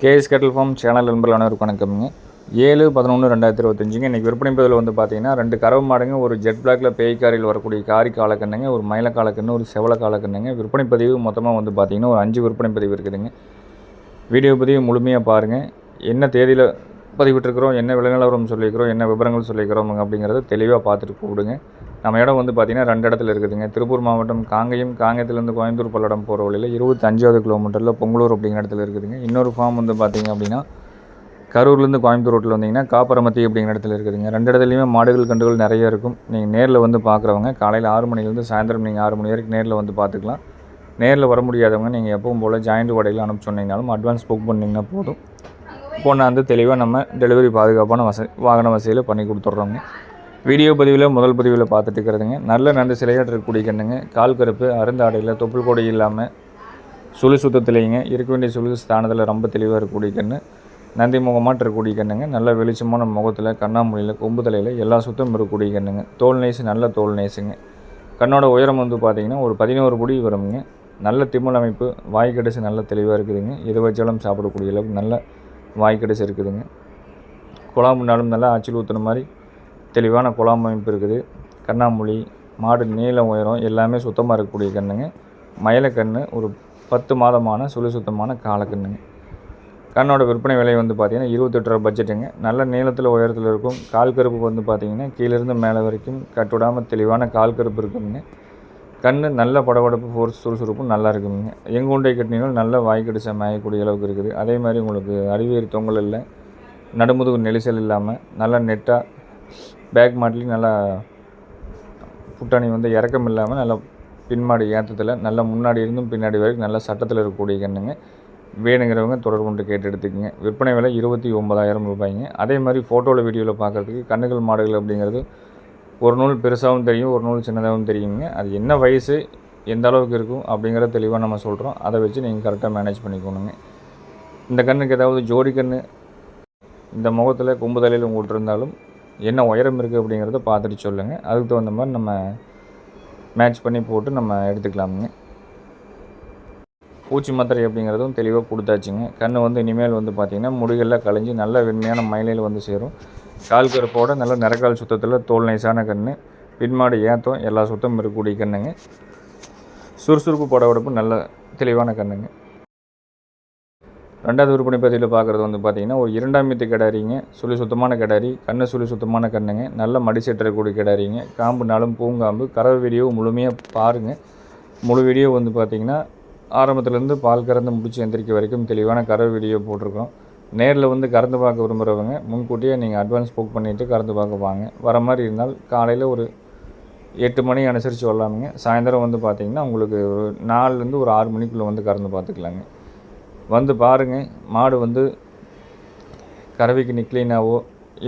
KS கேட்டல் form channel நண்பர்கள் அனைவருக்கும் வணக்கம்ங்க. ஏழு பதினொன்று ரெண்டாயிரத்தி இருபத்தஞ்சுங்க. இன்றைக்கி விற்பனை பதில் வந்து பார்த்தீங்கன்னா ரெண்டு கரவு மாடுங்க ஒரு ஜெட் பிளாக்ல பேய்க்காரியில் வரக்கூடிய காரி காலக்கண்ணுங்க ஒரு மயில காலக்கண்ணு ஒரு செவல காலக்கண்ணுங்க விற்பனை பதிவு மொத்தமாக வந்து பார்த்தீங்கன்னா ஒரு அஞ்சு விற்பனை பதிவு இருக்குதுங்க. வீடியோ பதிவு முழுமையாக பாருங்கள் என்ன தேதியில் பதிவிட்டிருக்கிறோம் என்ன விலை நிலவரம் சொல்லியிருக்கிறோம் என்ன விவரங்கள் சொல்லியிருக்கிறோம் அப்படிங்கிறத தெளிவாக பார்த்துட்டு கூப்பிடுங்க நம்ம இடம் வந்து பார்த்திங்கன்னா ரெண்டு இடத்துல இருக்குதுங்க. திருப்பூர் மாவட்டம் காங்கயம் காங்கயத்துலேருந்து கோயம்புத்தூர் பல்லடம் போகிற வழியில் இருபத்தஞ்சாவது கிலோமீட்டரில் பொங்கலூர் அப்படிங்கிற இடத்துல இருக்குதுங்க. இன்னொரு ஃபார்ம் வந்து பார்த்திங்க அப்படின்னா கரூர்லேருந்து கோயம்புத்தூர் ரோட்டில் வந்தீங்கன்னா காப்பரமத்தி அப்படிங்கிற இடத்துல இருக்குதுங்க. ரெண்டு இடத்துலையுமே மாடுகள் கண்டுகள் நிறைய இருக்கும். நீங்கள் நேரில் வந்து பார்க்குறவங்க காலையில் ஆறு மணிலேருந்து சாயந்தரம் நீங்கள் ஆறு மணி வரைக்கும் நேரில் வந்து பார்த்துக்கலாம் நேரில் வர முடியாதவங்க நீங்கள் எப்பவும் போல் ஜாயிண்ட் வடையில் அனுப்பிச்சு சொன்னீங்கனாலும் அட்வான்ஸ் புக் பண்ணிங்கன்னா போதும். கொண்டாந்து தெளிவாக நம்ம டெலிவரி பாதுகாப்பான வசதி வாகன வசதியில் பண்ணி கொடுத்துட்றோங்க. வீடியோ பதிவில் முதல் பதிவில் பார்த்துட்டு இருக்கிறதுங்க. நல்ல நண்டு சிலையாற்றக்கூடிய கண்ணுங்க. கால் கருப்பு அருந்தாடையில் தொப்புள் கொடை இல்லாமல் சுழி சுத்தத்துலேங்க. இருக்க வேண்டிய சுழி ஸ்தானத்தில் ரொம்ப தெளிவாக இருக்கக்கூடிய கண்ணு. நந்தி முகமாட்டு இருக்கக்கூடிய கண்ணுங்க. நல்ல வெளிச்சமான முகத்தில் கண்ணாமொழியில் கொம்பு தலையில் எல்லா சுத்தம் இருக்கக்கூடிய கண்ணுங்க. தோல் நேசு நல்ல தோல் நேசுங்க. கண்ணோட உயரம் வந்து பார்த்திங்கன்னா ஒரு பதினோரு குடி வருங்க நல்ல திமிழ் அமைப்பு வாய் கடைசி நல்ல தெளிவாக இருக்குதுங்க. எது வச்சாலும் சாப்பிடக்கூடிய அளவுக்கு நல்ல வாய் கடைசி இருக்குதுங்க. குழாம்புனாலும் நல்லா ஆச்சில் ஊற்றுன மாதிரி தெளிவான குழாம் அமைப்பு இருக்குது. கண்ணாமொழி மாடு நீளம் உயரம் எல்லாமே சுத்தமாக இருக்கக்கூடிய கண்ணுங்க. மயிலக்கண்ணு ஒரு பத்து மாதமான சுழி சுத்தமான காலக்கண்ணுங்க கண்ணோட விற்பனை விலை வந்து பார்த்திங்கன்னா இருபத்தெட்டு ரூபா பட்ஜெட்டுங்க. நல்ல நீளத்தில் உயரத்தில் இருக்கும். கால் கருப்பு வந்து பார்த்திங்கன்னா கீழேருந்து மேலே வரைக்கும் கட்டுவிடாமல் தெளிவான கால் கருப்பு இருக்குங்க. கண் நல்ல படபடப்பு ஃபோர்ஸ் சுறுசுறுப்பும் நல்லா இருக்குங்க. எங்குண்டை கட்டினாலும் நல்ல வாய் கடிச்ச மேயக்கூடிய அளவுக்கு இருக்குது. அதே மாதிரி உங்களுக்கு அறிவியல் தொங்கல் இல்லை. நடுமுதுகு நெரிசல் இல்லாமல் நல்லா நெட்டாக பேக் மாட்டிலையும் நல்லா புட்டாணி வந்து இறக்கம் இல்லாமல் நல்லா பின்மாடி ஏற்றத்தில் நல்லா முன்னாடி இருந்தும் பின்னாடி வரைக்கும் நல்ல சட்டத்தில் இருக்கக்கூடிய கண்ணுங்க. வேணுங்கிறவங்க தொடர்பு கொண்டு கேட்டு எடுத்துக்கோங்க. விற்பனை விலை இருபத்தி ஒம்பதாயிரம் ரூபாய்ங்க. அதே மாதிரி ஃபோட்டோவில் வீடியோவில் பார்க்குறதுக்கு கண்ணுகள் மாடுகள் அப்படிங்கிறது ஒரு நூல் பெருசாகவும் தெரியும் ஒரு நூல் சின்னதாகவும் தெரியுங்க. அது என்ன வயசு எந்த அளவுக்கு இருக்கும் அப்படிங்கிறத தெளிவாக நம்ம சொல்கிறோம் அதை வச்சு நீங்கள் கரெக்டாக மேனேஜ் பண்ணிக்கணுங்க. இந்த கண்ணுக்கு ஏதாவது ஜோடி கன்று இந்த முகத்தில் கொம்பு தலையில் உங்கள்கிட்ட இருந்தாலும் என்ன உயரம் இருக்குது அப்படிங்கிறத பார்த்துட்டு சொல்லுங்கள் அதுக்கு தகுந்த மாதிரி நம்ம மேட்ச் பண்ணி போட்டு நம்ம எடுத்துக்கலாமுங்க. பூச்சி மாத்திரை அப்படிங்கிறதும் தெளிவாக கொடுத்தாச்சுங்க. கண் வந்து இனிமேல் வந்து பார்த்திங்கன்னா முடிகளில் கழிஞ்சு நல்ல வெண்மையான மயிலையில் வந்து சேரும். கால் கருப்போட நல்ல நிறக்கால் சுத்தத்தில் தோல் நைசான கண் பின்மாடு ஏத்தம் எல்லா சுத்தமும் இருக்கக்கூடிய கண்ணுங்க. சுறுசுறுப்பு படவெடுப்பு நல்ல தெளிவான கண்ணுங்க. ரெண்டாவது விற்பனை பதிவில் பார்க்குறது வந்து பார்த்திங்கன்னா ஒரு இரண்டாம் மீத்து கிடாரிங்க சுழி சுத்தமான கிடாரி கண்ணு சுழி சுத்தமான கண்ணுங்க நல்ல மடி செட்டக்கூடிய கிடாரிங்க காம்புனாலும் பூங்காம்பு கறவை வீடியோ முழுமையாக பாருங்கள் முழு வீடியோ வந்து பார்த்திங்கன்னா ஆரம்பத்துலேருந்து பால் கறந்து முடிச்சு எந்திரிக்க வரைக்கும் தெளிவான கறவை வீடியோ போட்டிருக்கோம். நேரில் வந்து கறந்து பார்க்க விரும்புகிறவங்க முன்கூட்டியே நீங்கள் அட்வான்ஸ் புக் பண்ணிவிட்டு கறந்து பார்க்க வாங்க. வர மாதிரி இருந்தால் காலையில் ஒரு எட்டு மணி அனுசரித்து வரலாமுங்க. சாயந்தரம் வந்து பார்த்திங்கன்னா உங்களுக்கு ஒரு நாலுலேருந்து ஒரு ஆறு மணிக்குள்ளே வந்து கறந்து பார்த்துக்கலாங்க வந்து பாருங்கள் மாடு வந்து கறவைக்கு நிற்கலினாவோ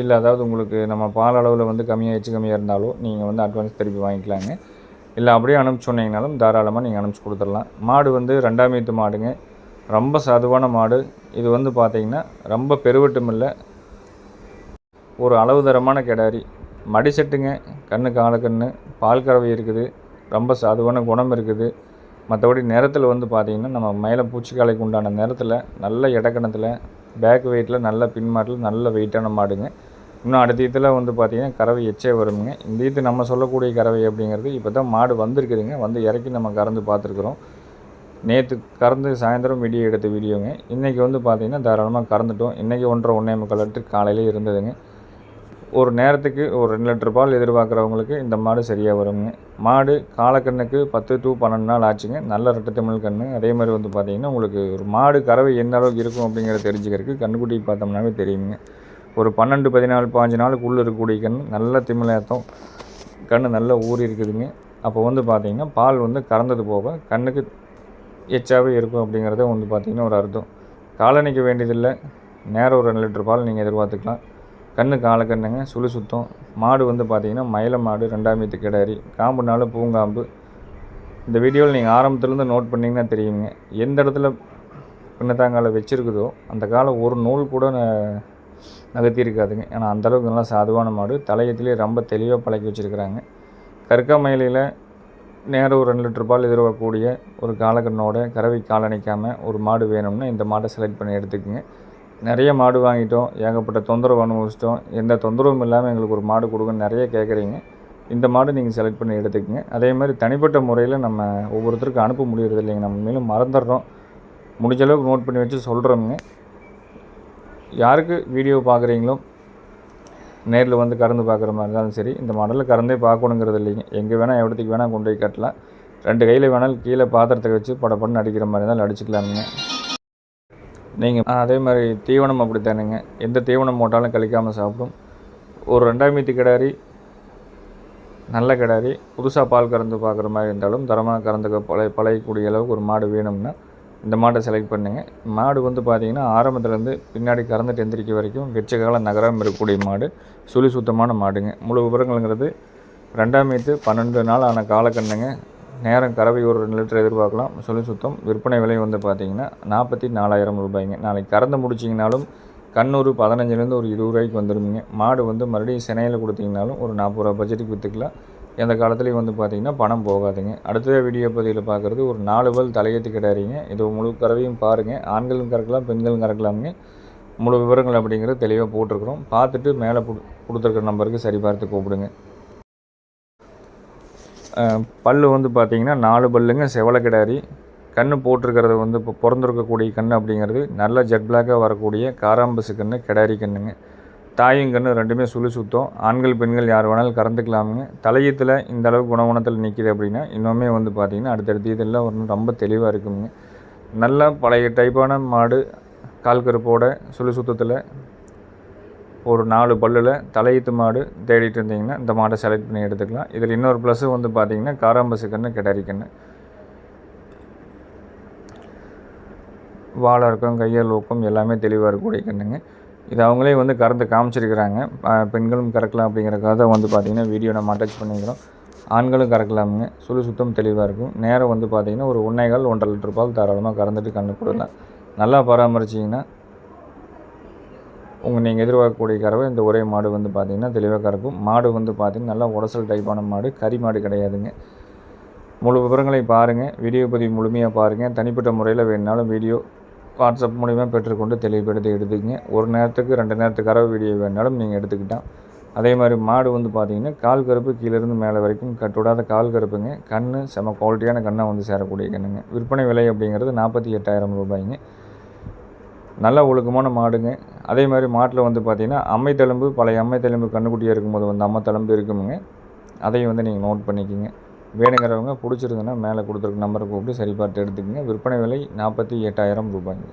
இல்லை அதாவது உங்களுக்கு நம்ம பால் அளவில் வந்து கம்மியாக எச்சு கம்மியாக இருந்தாலோ நீங்கள் வந்து அட்வான்ஸ் திருப்பி வாங்கிக்கலாங்க. இல்லை அப்படியே அனுப்பிச்சி சொன்னீங்கனாலும் தாராளமாக நீங்கள் அனுப்பிச்சி கொடுத்துடலாம். மாடு வந்து ரெண்டாம் ஈத்து மாடுங்க. ரொம்ப சதுவான மாடு. இது வந்து பார்த்திங்கன்னா ரொம்ப பெருவட்டும் இல்லை. ஒரு அளவு தரமான கிடாரி. மடி செட்டுங்க. கண்ணு. பால் கறவை இருக்குது. ரொம்ப சதுவான குணம் இருக்குது. மற்றபடி நேரத்தில் வந்து பார்த்திங்கன்னா நம்ம மேலே பூச்சிக்காலைக்கு உண்டான நேரத்தில் நல்ல இடக்கணத்தில் பேக் வெயிட்டில் நல்ல பின்மாட்டில் நல்ல வெயிட்டான மாடுங்க. இன்னும் அடுத்த இதில் வந்து பார்த்திங்கன்னா கறவை எச்சே வருங்க இந்த இது நம்ம சொல்லக்கூடிய கறவை அப்படிங்கிறது இப்போ தான் மாடு வந்திருக்குதுங்க. வந்து இறக்கி நம்ம கறந்து பார்த்துருக்குறோம் நேற்று கறந்து சாயந்தரம் வீடியோ எடுத்த வீடியோங்க. இன்றைக்கி வந்து பார்த்திங்கன்னா தாராளமாக கறந்துட்டோம். இன்றைக்கி ஒன்றரை ஒன்றே முக்கால் லிட்டர் காலையிலே இருந்ததுங்க. ஒரு நேரத்துக்கு ஒரு ரெண்டு லிட்டர் பால் எதிர்பார்க்குறவங்களுக்கு இந்த மாடு சரியாக வருங்க. மாடு காலக்கண்ணுக்கு பத்து டு பன்னெண்டு நாள் ஆச்சுங்க. நல்ல ரெட்டை தமிழ் கன்று அதே மாதிரி வந்து பார்த்திங்கன்னா உங்களுக்கு ஒரு மாடு கறவை எந்த அளவுக்கு இருக்கும் அப்படிங்கிறத தெரிஞ்சுக்கிறதுக்கு கண்ணுக்குட்டி பார்த்தோம்னாவே தெரியுங்க. ஒரு பன்னெண்டு பதினாலு பாஞ்சு நாளுக்குள்ளே இருக்கக்கூடிய கன்று நல்ல திமிழேத்தம் கன்று நல்லா ஊறி இருக்குதுங்க. அப்போ வந்து பார்த்திங்கன்னா பால் வந்து கறந்தது போக கண்ணுக்கு எச்சாவே இருக்கும் அப்படிங்கிறத வந்து பார்த்திங்கன்னா ஒரு அர்த்தம். காலணிக்க வேண்டியதில்லை. நேரம் ஒரு ரெண்டு லிட்டர் பால் நீங்கள் எதிர்பார்த்துக்கலாம். கண்ணு காலை கண்ணுங்க சுழி சுத்தம். மாடு வந்து பார்த்திங்கன்னா மயில மாடு ரெண்டாம் மீத்து கிடாரி காம்புனால பூங்காம்பு. இந்த வீடியோவில் நீங்கள் ஆரம்பத்துலேருந்து நோட் பண்ணிங்கன்னா தெரியுங்க. எந்த இடத்துல பின்னத்தாங்கால வச்சுருக்குதோ அந்த காலம் ஒரு நூல் கூட ந- நகர்த்தி இருக்காதுங்க ஏன்னா அந்தளவுக்கு நல்லா சாதுவான மாடு. தலையத்திலே ரொம்ப தெளிவாக பழக்கி வச்சுருக்குறாங்க. கற்கா மயிலையில் நேரம் ஒரு ரெண்டு லிட்டர் பால் எதிர்பார்க்கக்கூடிய ஒரு காலக்கண்ணோட கறவை காலணிக்காமல் ஒரு மாடு வேணும்னா இந்த மாடை செலக்ட் பண்ணி எடுத்துக்கோங்க. நிறைய மாடு வாங்கிட்டோம் ஏகப்பட்ட தொந்தரவு அனுபவிச்சிட்டோம். எந்த தொந்தரவும் இல்லாமல் எங்களுக்கு ஒரு மாடு கொடுங்கன்னு நிறைய கேட்குறீங்க இந்த மாடு நீங்கள் செலக்ட் பண்ணி எடுத்துக்கங்க. அதே மாதிரி தனிப்பட்ட முறையில் நம்ம ஒவ்வொருத்தருக்கும் அனுப்ப முடியறது இல்லைங்க. நம்ம மேலும் மறந்துடுறோம். முடிஞ்ச அளவுக்கு நோட் பண்ணி வச்சு சொல்கிறோமுங்க யாருக்கு வீடியோ பார்க்குறீங்களோ நேரில் வந்து கறந்து பார்க்குற மாதிரி இருந்தாலும் சரி இந்த மாடலில் கறந்தே பார்க்கணுங்கிறது இல்லைங்க. எங்கே வேணால் எவ்வளோத்துக்கு வேணால் கொண்டு போய் கட்டலாம். ரெண்டு கையில் வேணாலும் கீழே பாத்திரத்தை வச்சு படப்படன்னு அடிக்கிற மாதிரி இருந்தாலும் அடிச்சுக்கலாமுங்க. நீங்கள் அதே மாதிரி தீவனம் அப்படி தானுங்க. எந்த தீவனம் போட்டாலும் கழிக்காமல் சாப்பிடும். ஒரு ரெண்டாம் மீத்தி கிடாரி நல்ல கிடாரி புதுசாக பால் கறந்து பார்க்குற மாதிரி இருந்தாலும் தரமாக கறந்துக்க பழைய பழையக்கூடிய அளவுக்கு ஒரு மாடு வேணும்னா இந்த மாட்டை செலக்ட் பண்ணுங்கள் மாடு வந்து பார்த்தீங்கன்னா ஆரம்பத்துலேருந்து பின்னாடி கறந்துட்டு எந்திரிக்க வரைக்கும் வெச்ச காலம் நகராமல் இருக்கக்கூடிய மாடு சுழி சுத்தமான மாடுங்க. முழு விவரங்கள்ங்கிறது ரெண்டாம் மீத்து பன்னெண்டு நாள் ஆன காலக்கண்ணுங்க நேரம் கறவை ஒரு ரெண்டு லிட்டர் எதிர்பார்க்கலாம். சொல்லி சுத்தம். விற்பனை விலை வந்து பார்த்தீங்கன்னா நாற்பத்தி நாலாயிரம் ரூபாய்ங்க. நாளைக்கு கறந்து முடிச்சிங்கனாலும் கண்ணூர் பதினஞ்சுலேருந்து ஒரு இருபது ரூபாய்க்கு வந்துடுவீங்க மாடு வந்து மறுபடியும் சினையில் கொடுத்தீங்கனாலும் ஒரு நாற்பது ரூபா பட்ஜெட்டுக்கு விற்றுக்கலாம் எந்த காலத்துலேயும் வந்து பார்த்திங்கன்னா பணம் போகாதுங்க. அடுத்த வீடியோ பதிவில் பார்க்குறது ஒரு நாலு பல் தலையேற்றி கிடாரிங்க இது முழு கறவையும் பாருங்கள் ஆண்களும் கறக்கலாம் பெண்களும் கறக்கலாமுங்க. முழு விவரங்கள் அப்படிங்கிறது தெளிவாக போட்டிருக்கிறோம். பார்த்துட்டு மேலே கொடுத்துருக்குற நம்பருக்கு சரி பார்த்து கூப்பிடுங்க. பல்லு வந்து பார்த்திங்கன்னா நாலு பல்லுங்க செவலை கிடாரி. கன்று போட்டிருக்கிறது வந்து இப்போ பிறந்திருக்கக்கூடிய கன்று அப்படிங்கிறது நல்ல ஜெட் பிளாக்காக வரக்கூடிய காராம்பசு கன்று கிடாரி கன்றுங்க தாயும் கன்று ரெண்டுமே சுழி சுத்தம். ஆண்கள் பெண்கள் யார் வேணாலும் கறந்துக்கலாமுங்க. தலையத்தில் இந்த அளவுக்கு குணகுணத்தில் நிற்கிது அப்படின்னா இன்னுமே வந்து பார்த்திங்கன்னா அடுத்தடுத்த இதெல்லாம் ஒன்று ரொம்ப தெளிவாக இருக்குங்க. நல்லா பழைய டைப்பான மாடு கால் கருப்போட சுழி சுத்தத்தில் ஒரு நாலு பல்லில் தலையீத்து மாடு தேடிட்டு இருந்தீங்கன்னா இந்த மாடை செலக்ட் பண்ணி எடுத்துக்கலாம். இதில் இன்னொரு ப்ளஸ்ஸு வந்து பார்த்தீங்கன்னா காராம்பசு கன்று கிடரி கன்று வாழை இருக்கும் கையால் ஊக்கம் எல்லாமே தெளிவாக இருக்கக்கூடிய கண்ணுங்க. இது அவங்களே வந்து கறந்து காமிச்சிருக்கிறாங்க. பெண்களும் கறக்கலாம் அப்படிங்கிறக்காக தான் வந்து பார்த்திங்கன்னா வீடியோ நம்ம அட்டாச் பண்ணிக்கிறோம். ஆண்களும் கறக்கலாமுங்க. சுழி சுத்தம் தெளிவாக இருக்கும். நேரம் வந்து பார்த்திங்கன்னா ஒரு ஒன்றே கால் ஒன்றரை லிட்டர் பால் தாராளமாக கறந்துட்டு கண்ணு கொடுக்கலாம் நல்லா பராமரிச்சிங்கன்னா உங்கள் நீங்கள் எதிர்பார்க்கக்கூடிய கறவை இந்த ஒரே மாடு வந்து பார்த்திங்கன்னா தெளிவாக கறக்கும். மாடு வந்து பார்த்திங்கன்னா நல்லா உடசல் டைப்பான மாடு. கறி மாடு கிடையாதுங்க. முழு விவரங்களை பாருங்கள் வீடியோ பதிவு முழுமையாக பாருங்கள் தனிப்பட்ட முறையில் வேணுனாலும் வீடியோ வாட்ஸ்அப் மூலிமா பெற்றுக்கொண்டு தெளிவுபடுத்தி எடுத்துக்கங்க. ஒரு நேரத்துக்கு ரெண்டு நேரத்துக்கு கறவை வீடியோ வேணாலும் நீங்கள் எடுத்துக்கிட்டால் அதே மாதிரி மாடு வந்து பார்த்தீங்கன்னா கால் கருப்பு கீழேருந்து மேலே வரைக்கும் கட்டுவிடாத கால் கருப்புங்க. கண் செம குவாலிட்டியான கண்ணாக வந்து சேரக்கூடிய கண்ணுங்க. விற்பனை விலை அப்படிங்கிறது நாற்பத்தி எட்டாயிரம் ரூபாய்ங்க. நல்ல ஒழுக்கமான மாடுங்க. அதே மாதிரி மாட்டில் வந்து பார்த்திங்கன்னா அம்மை பழைய அம்மைத்தெலும்பு கண்ணுக்குட்டியாக இருக்கும்போது வந்து அம்மைத்தெலும்பு இருக்குமுங்க. அதையும் வந்து நீங்கள் நோட் பண்ணிக்கோங்க. வேணுங்கிறவங்க பிடிச்சிருந்ததுன்னா மேலே கொடுத்துருக்க நம்பரை கூப்பிட்டு சரி பார்த்து எடுத்துக்கோங்க. விற்பனை விலை நாற்பத்தி எட்டாயிரம் ரூபாய்ங்க.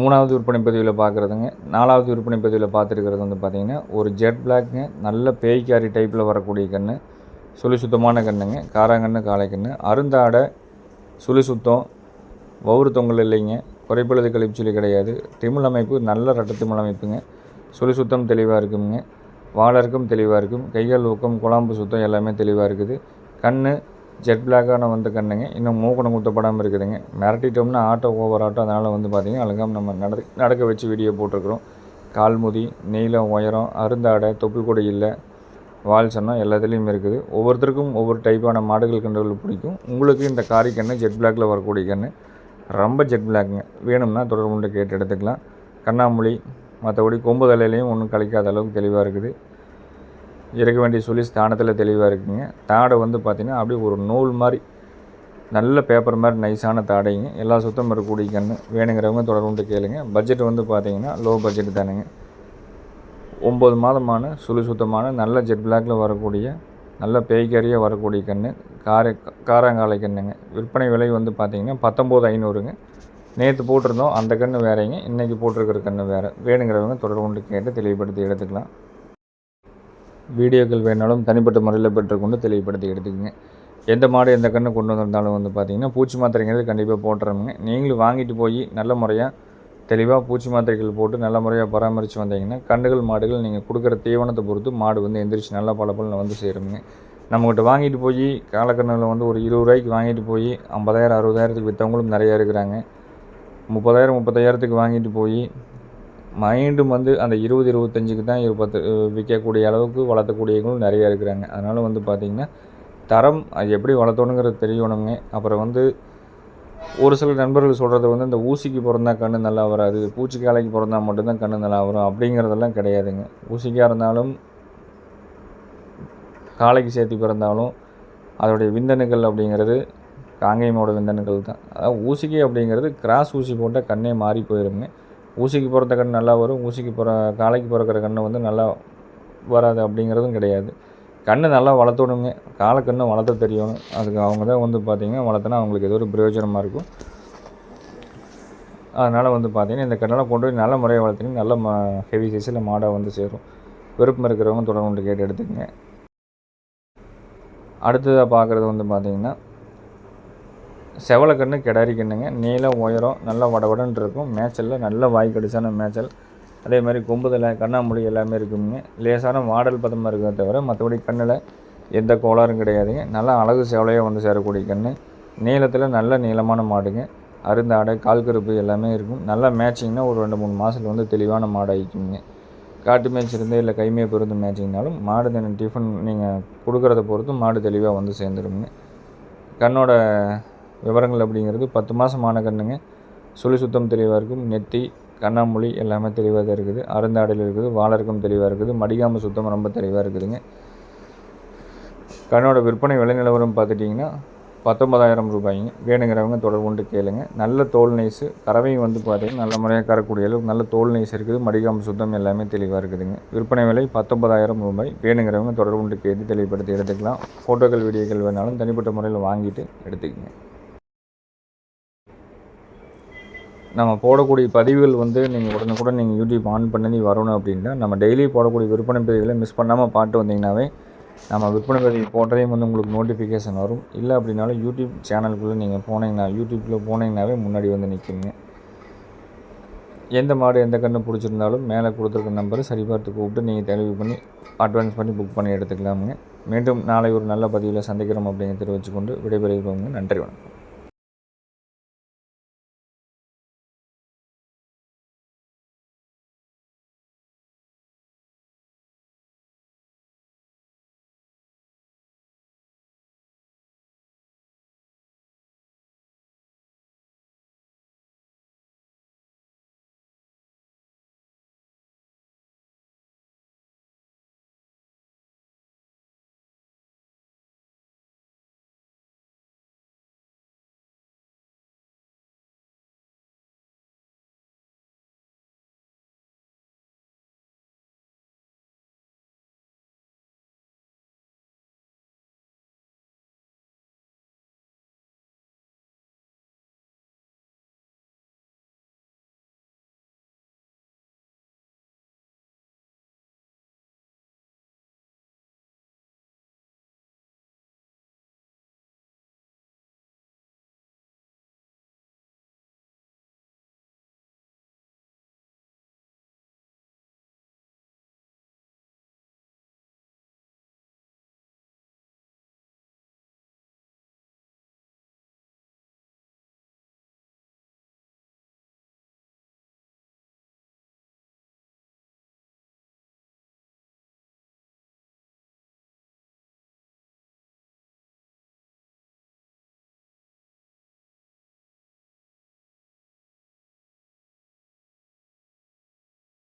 மூணாவது விற்பனை பதிவில் பார்க்குறதுங்க நாலாவது விற்பனை பதிவில் பார்த்துருக்கிறது வந்து பார்த்திங்கன்னா ஒரு ஜெட் பிளாக்ங்க நல்ல பேய்க்காரி டைப்பில் வரக்கூடிய கன்று சுழி சுத்தமான கண்ணுங்க காராங்கன்று காளைக்கன்று அருந்தாடை சுழி சுத்தம் வவுறு தொங்கல் இல்லைங்க குறைப்பழுது கழிப்புச்சொலி கிடையாது திமிழ் அமைப்பு நல்ல ரட்ட திமிழ் அமைப்புங்க சுழி சுத்தம் தெளிவாக இருக்குங்க வாழருக்கும் தெளிவாக இருக்கும் கைகள் ஊக்கம் குழம்பு சுத்தம் எல்லாமே தெளிவாக இருக்குது கண் ஜெட் பிளாக்கான வந்து கண்ணுங்க. இன்னும் மூக்கணம் குத்தப்படாமல் இருக்குதுங்க. மிரட்டிட்டோம்னா ஆட்டோ ஓவர் ஆட்டோ அதனால் வந்து பார்த்திங்கன்னா அழகாம நம்ம நட நடக்க வச்சு வீடியோ போட்டிருக்கிறோம். கால்முதி நீளம் உயரம் அருந்தாடை தொப்புள் கொடி இல்லை. வால் சன்னம் எல்லாத்துலேயும் இருக்குது. ஒவ்வொருத்தருக்கும் ஒவ்வொரு டைப்பான மாடுகள் கன்றுகள் பிடிக்கும். உங்களுக்கு இந்த காரி கன்று ஜெட் பிளாக்கில் வரக்கூடிய கன்று ரொம்ப ஜெட் பிளாக்குங்க வேணும்னா தொடர்பு கொண்டு கேட்டு எடுத்துக்கலாம். கண்ணாமொழி மற்றபடி கொம்பு தலையிலையும் ஒன்றும் கழிக்காத அளவுக்கு தெளிவாக இருக்குது. இருக்க வேண்டிய சொல்லி ஸ்தானத்தில் தெளிவாக இருக்குங்க. தாடை வந்து பார்த்திங்கன்னா அப்படியே ஒரு நூல் மாதிரி நல்ல பேப்பர் மாதிரி நைஸான தாடைங்க. எல்லா சுத்தம் இருக்கக்கூடிய கன்று வேணுங்கிறவங்க தொடர்பு கொண்டு கேளுங்க. பட்ஜெட் வந்து பார்த்தீங்கன்னா லோ பட்ஜெட் தானுங்க. ஒம்பது மாதமான சுழி சுத்தமான நல்ல ஜெட் பிளாக்ல வரக்கூடிய நல்ல பேய்கறியாக வரக்கூடிய கன்று காரை காராங்காலை கன்றுங்க விற்பனை விலை வந்து பார்த்தீங்கன்னா பத்தொம்போது ஐநூறுங்க. நேற்று போட்டிருந்தோம் அந்த கன்று வேறேங்க. இன்றைக்கி போட்டிருக்கிற கன்று வேறு. வேணுங்கிறவங்க தொடர்பு கொண்டு கேட்டு தெளிவுபடுத்தி எடுத்துக்கலாம். வீடியோக்கள் வேணாலும் தனிப்பட்ட முறையில் பெற்றுக்கொண்டு தெளிவுபடுத்தி எடுத்துக்கோங்க. எந்த மாடு எந்த கன்று கொண்டு வந்திருந்தாலும் வந்து பார்த்தீங்கன்னா பூச்சி மாத்திரைங்கிறது கண்டிப்பாக போட்டுறோமுங்க நீங்களும் வாங்கிட்டு போய் நல்ல முறையாக தெளிவாக பூச்சி மாத்திரைகள் போட்டு நல்ல முறையாக பராமரித்து வந்தீங்கன்னா கண்டுகள் மாடுகள் நீங்கள் கொடுக்குற தீவனத்தை பொறுத்து மாடு வந்து எந்திரிச்சு நல்லா பல பலன் வந்து சேருங்க. நம்மகிட்ட வாங்கிட்டு போய் காலக்கண்ணில் வந்து ஒரு இருபது ரூபாய்க்கு வாங்கிட்டு போய் ஐம்பதாயிரம் அறுபதாயிரத்துக்கு விற்றவங்களும் நிறையா இருக்கிறாங்க. முப்பதாயிரம் முப்பத்தாயிரத்துக்கு வாங்கிட்டு போய் மைண்டும் வந்து அந்த இருபது இருபத்தஞ்சுக்கு தான் இரு பத்து விற்கக்கூடிய அளவுக்கு வளர்த்தக்கூடியவங்களும் நிறையா இருக்கிறாங்க. அதனால் வந்து பார்த்திங்கன்னா தரம் அது எப்படி வளர்த்தணுங்கிறது தெரியணுங்க அப்புறம் வந்து ஒரு சில நண்பர்கள் சொல்கிறது வந்து இந்த ஊசிக்கு பிறந்தா கண்ணு நல்லா வராது பூச்சிக்காலைக்கு பிறந்தா மட்டும்தான் கண்ணு நல்லா வரும் அப்படிங்கிறதெல்லாம் கிடையாதுங்க. ஊசிக்காக இருந்தாலும் காளைக்கு சேர்த்து பிறந்தாலும் அதோடைய விந்தணுக்கள் அப்படிங்கிறது காங்கேயமோட விந்தணுக்கள் தான். அதாவது ஊசிக்கை அப்படிங்கிறது கிராஸ் ஊசி போட்டால் கண்ணே மாறி போயிருங்க. ஊசிக்கு பிறந்த கண் நல்லா வரும் ஊசிக்கு பிற காளைக்கு பிறக்கிற கண்ணை வந்து நல்லா வராது அப்படிங்கிறதும் கிடையாது. கண்ணு நல்லா வளர்த்தணுங்க. காலக்கண்ணை வளர்த்த தெரியணும் அதுக்கு அவங்க தான் வந்து பார்த்திங்கன்னா வளர்த்தனா அவங்களுக்கு ஏதோ ஒரு பிரயோஜனமாக இருக்கும். அதனால் வந்து பார்த்திங்கன்னா இந்த கண்ணெல்லாம் கொண்டு போய் நல்ல முறையை வளர்த்திங்கன்னா நல்ல மா ஹெவி சைஸில் மாடாக வந்து சேரும். விருப்பம் இருக்கிறவங்க தொடர்ந்து கேட்டு எடுத்துக்கங்க. அடுத்ததாக பார்க்குறது வந்து பார்த்திங்கன்னா செவலக்கண்ணு கிடாரி கண்ணுங்க நீளம் உயரம் நல்லா வடவடன்னு இருக்கும். மேய்ச்சலில் நல்ல வாய் கடிச்சான மேய்ச்சல். அதே மாதிரி கொம்புதலை கண்ணாமூடி எல்லாமே இருக்குங்க. லேசான மாடல் பதமாக இருக்கிறத தவிர மற்றபடி கண்ணில் எந்த கோளாறும் கிடையாதுங்க. நல்லா அழகு சேவலையாக வந்து சேரக்கூடிய கண் நீளத்தில் நல்ல நீளமான மாடுங்க. அருந்தாடை கால் கருப்பு எல்லாமே இருக்கும். நல்லா மேட்சிங்னா ஒரு ரெண்டு மூணு மாதத்தில் வந்து தெளிவான மாடு ஆகிக்குங்க காட்டு மேய்ச்சிருந்து இல்லை கைமே பிறந்து மேய்ச்சிங்கனாலும் மாடு தினம் டிஃபன் நீங்கள் கொடுக்குறத பொறுத்து மாடு தெளிவாக வந்து சேர்ந்துருங்க. கண்ணோட விவரங்கள் அப்படிங்கிறது பத்து மாதம் ஆன கண்ணுங்க. சுழி சுத்தம் தெளிவாக இருக்கும். நெத்தி கண்ணாமொழி எல்லாமே தெளிவாக தான் இருக்குது. அருந்தாடையில் இருக்குது. வாழருக்கும் தெளிவாக இருக்குது. மடிகாம சுத்தம் ரொம்ப தெளிவாக இருக்குதுங்க. கண்ணோட விற்பனை விலை நிலவரம் பார்த்துட்டிங்கன்னா பத்தொன்பதாயிரம் ரூபாய்ங்க. வேணுங்கிறவங்க தொடர்பு கொண்டு கேளுங்க. நல்ல தோல் நைஸு கறவையும் வந்து பார்த்தீங்கன்னா நல்ல முறையாக கறக்கூடிய அளவுக்கு நல்ல தோல் நைஸ் இருக்குது. மடிகாம சுத்தம் எல்லாமே தெளிவாக இருக்குதுங்க. விற்பனை விலை பத்தொன்பதாயிரம் ரூபாய். வேணுங்கிறவங்க தொடர்பு கொண்டு கேட்டு தெளிவுபடுத்தி எடுத்துக்கலாம். ஃபோட்டோக்கள் வீடியோக்கள் வேணாலும் தனிப்பட்ட முறையில் வாங்கிட்டு எடுத்துக்கங்க. நம்ம போடக்கூடிய பதிவுகள் வந்து நீங்கள் உடனுக்குடன் நீங்கள் யூடியூப் ஆன் பண்ணி வரணும் அப்படின்னா நம்ம டெய்லி போடக்கூடிய விற்பனை பதிவுகளை மிஸ் பண்ணாமல் பாட்டு வந்தீங்கன்னாவே நம்ம விற்பனை பதிவு போட்டதையும் வந்து உங்களுக்கு நோட்டிஃபிகேஷன் வரும். இல்லை அப்படின்னாலும் யூடியூப் சேனலுக்குள்ளே நீங்கள் போனீங்கன்னா யூடியூப்பில் போனீங்கன்னாவே முன்னாடி வந்து நிற்கிறீங்க எந்த மாடு எந்த கன்று பிடிச்சிருந்தாலும் மேலே கொடுத்துருக்க நம்பரை சரி பார்த்து கூப்பிட்டு நீங்கள் தெளிவு பண்ணி அட்வான்ஸ் பண்ணி புக் பண்ணி எடுத்துக்கலாமுங்க. மீண்டும் நாளை ஒரு நல்ல பதிவில் சந்திக்கிறோம் அப்படிங்கிறத தெரிவித்துக்கொண்டு விடைபெறுகிறோங்க. நன்றி வணக்கம்.